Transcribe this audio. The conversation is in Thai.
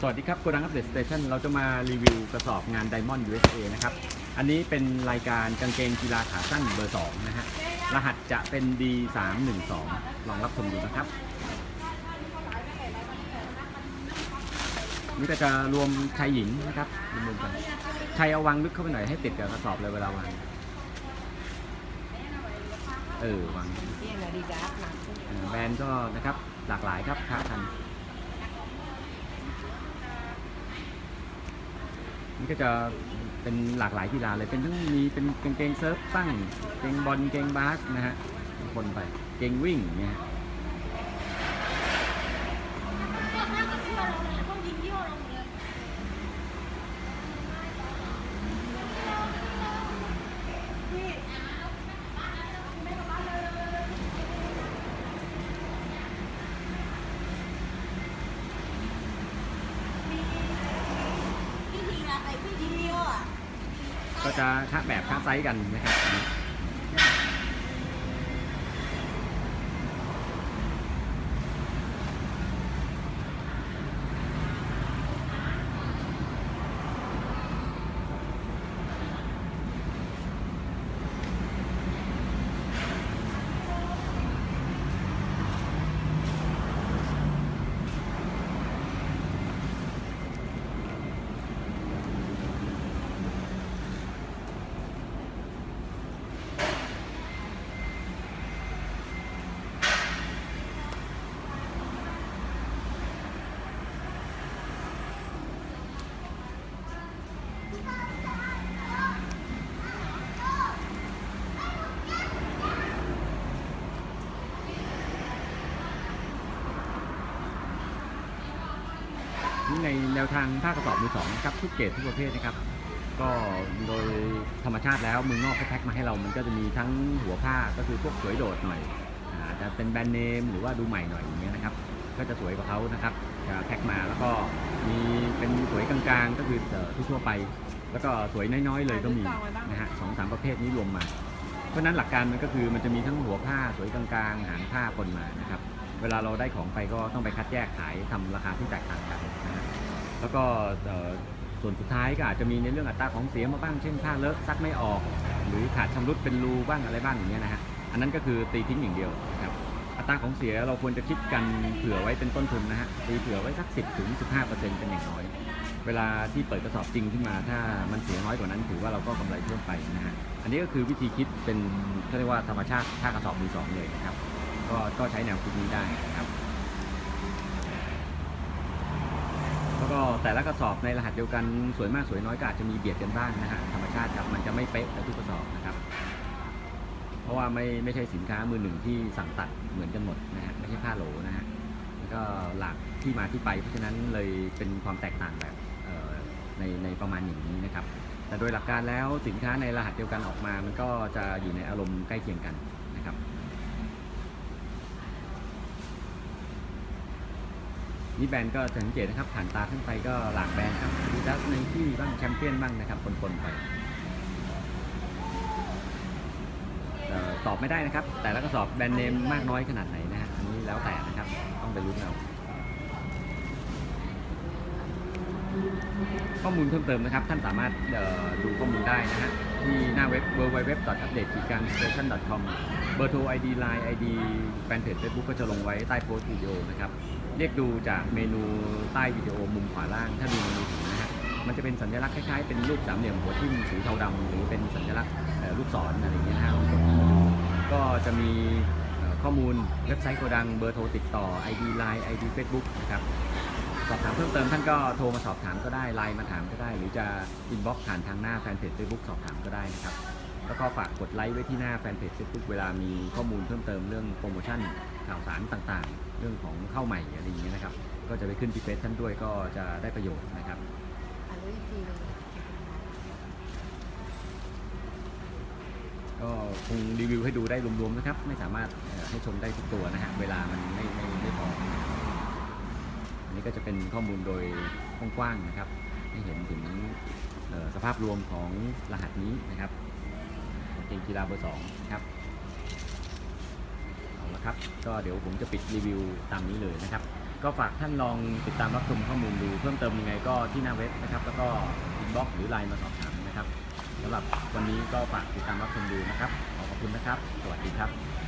สวัสดีครับโกดังอัปเดตสเตชันเราจะมารีวิวกระสอบงาน Diamond USA นะครับ อันนี้เป็นรายการกางเกงกีฬาขาสั้นเบอร์ 2 นะฮะ รหัสจะเป็น D312 ลองรับชมดูนะครับ นี่ก็จะรวมชายหญิงนะครับรวมๆกันชายเอาวางลึกเข้าไปหน่อยให้ติดกับกระสอบเลยเวลาวาง เออวางนี่นะดีดับนะเอ่อแบรนด์ก็นะครับหลากหลายครับค้าทัน มันก็จะเป็นหลากหลายกีฬาเลยเป็นทั้งมีเป็นกงเกงเซิร์ฟตั้งเกงบอลเกงบาสนะฮะคนไปเกงวิ่งเนี่ยฮะ พี่ทีนะไปพี่ทีอะ ก็จะค้าแบบค้าไซส์กันนะครับ ในแนวทางผ้ากระสอบมือสองนะครับทุกเกรดทุกประเภทนะครับ ก็โดยธรรมชาติแล้วมืองนอกเขาแพ็คมาให้เรามันก็จะมีทั้งหัวผ้าก็คือพวกสวยโดดหน่อยอาจจะเป็นแบรนด์เนมหรือว่าดูใหม่หน่อยอย่างเงี้ยนะครับ ก็จะสวยกว่าเขานะครับจะแพ็คมาแล้วก็มีเป็นสวยกลางๆ ก็คือทั่วๆไป แล้วก็สวยน้อยๆ เลยก็มีนะฮะสองสามประเภทนี้รวมมา เพราะฉะนั้นหลักการมันก็คือมันจะมีทั้งหัวผ้าสวยกลางๆ หางผ้าปนมานะครับ เวลาเราได้ของไปก็ต้องไปคัดแยกขายทำราคาที่แตกต่างกันนะฮะแล้วก็ส่วนสุดท้ายก็อาจจะมีในเรื่องอัตราของเสียมาบ้างเช่นผ้าเลอะซักไม่ออก หรือขาดชำรุดเป็นรูบ้างอะไรบ้างอย่างเงี้ยนะฮะอันนั้นก็คือตีทิ้งอย่างเดียวครับอัตราของเสียเราควรจะคิดกันเผื่อไว้เป็นต้นทุนนะฮะตีเผื่อไว้สัก 10ถึง15 เป็นอย่างน้อย เวลาที่เปิดกระสอบจริงขึ้นมา ถ้ามันเสียน้อยกว่านั้นถือว่าเราก็กำไรเพิ่มไปนะฮะอันนี้ก็คือวิธีคิดเป็นเขาเรียกว่าธรรมชาติถ้ากระสอบมือสองเลยนะครับ ก็ก็ใช้แนวคิดนี้ได้นะครับ แล้วก็แต่ละกระสอบในรหัสเดียวกันสวยมากสวยน้อยก็อาจจะมีเบียดกันบ้างนะฮะธรรมชาติครับมันจะไม่เป๊ะกับทุกกระสอบนะครับ เพราะว่าไม่ไม่ใช่สินค้ามือหนึ่งที่สั่งตัดเหมือนกันหมดนะฮะไม่ใช่ผ้าโหลนะฮะแล้วก็หลักที่มาที่ไปเพราะฉะนั้นเลยเป็นความแตกต่างแบบในในประมาณอย่างนี้นะครับ แต่โดยหลักการแล้วสินค้าในรหัสเดียวกันออกมา มันก็จะอยู่ในอารมณ์ใกล้เคียงกันนะครับ นี่แบรนด์ก็สังเกตนะครับผ่านตาขึ้นไปก็หลากแบรนด์ครับดีดัสไนกี้บ้างแชมเปี้ยนบ้างนะครับปนๆไปออตอบไม่ได้นะครับ แต่ละกระสอบแบรนด์เนมมากน้อยขนาดไหนนะฮะอันนี้แล้วแต่นะครับ ต้องไปรู้นเอาข้อมูลเพิ่มเติมนะครับ ท่านสามารถดูข้อมูลได้นะฮะที่หน้าเว็บ www.update-station.com เบอร์โทร ID Line ID แฟนเพจ Facebook ก็จะลงไว้ใต้โพสต์วิดีโอนะครับ เรียกดูจากเมนูใต้วิดีโอมุมขวาล่างถ้าดูในมือถือนะฮะมันจะเป็นสัญลักษณ์คล้ายๆเป็นรูปสามเหลี่ยมหัวทิ่มสีเทาดำหรือเป็นสัญลักษณ์ลูกศรอะไรอย่างเงี้ยนะฮะก็จะมีข้อมูลเว็บไซต์โกดังเบอร์โทรติดต่อ ID Line ID Facebook นะครับสอบถามเพิ่มเติมท่านก็โทรมาสอบถามก็ได้ไลน์มาถามก็ได้ หรือจะอินบ็อกซ์ผ่านทางหน้าแฟนเพจ Facebook สอบถามก็ได้นะครับ แล้วก็ฝากกดไลค์ไว้ที่หน้าแฟนเพจ Facebook เวลามีข้อมูลเพิ่มเติมเรื่องโปรโมชั่นข่าวสารต่างๆ เรื่องของเข้าใหม่อะไรอย่างเงี้ยนะครับ ก็จะไปขึ้นที่เฟซท่านด้วยก็จะได้ประโยชน์นะครับอันนี้อีกทีหนึงก็คงรีวิวให้ดูได้รวมๆนะครับ ไม่สามารถเอ่อให้ชมได้ทุกตัวนะฮะเวลามันไม่ไม่ไม่พออันนี้ก็จะเป็นข้อมูลโดยกว้างๆนะครับ ให้เห็นถึงเอ่อสภาพรวมของรหัสนี้นะครับของ เกมกีฬาเบอร์สองนะครับเอาละครับ ก็เดี๋ยวผมจะปิดรีวิวตามนี้เลยนะครับ ก็ฝากท่านลองติดตามรับชมข้อมูลดูเพิ่มเติมยังไงก็ที่หน้าเว็บนะครับ แล้วก็อินบ็อกซ์หรือไลน์มาสอบถามนะครับสำหรับวันนี้ก็ฝากติดตามรับชมดูนะครับ ขอขอบคุณนะครับ สวัสดีครับ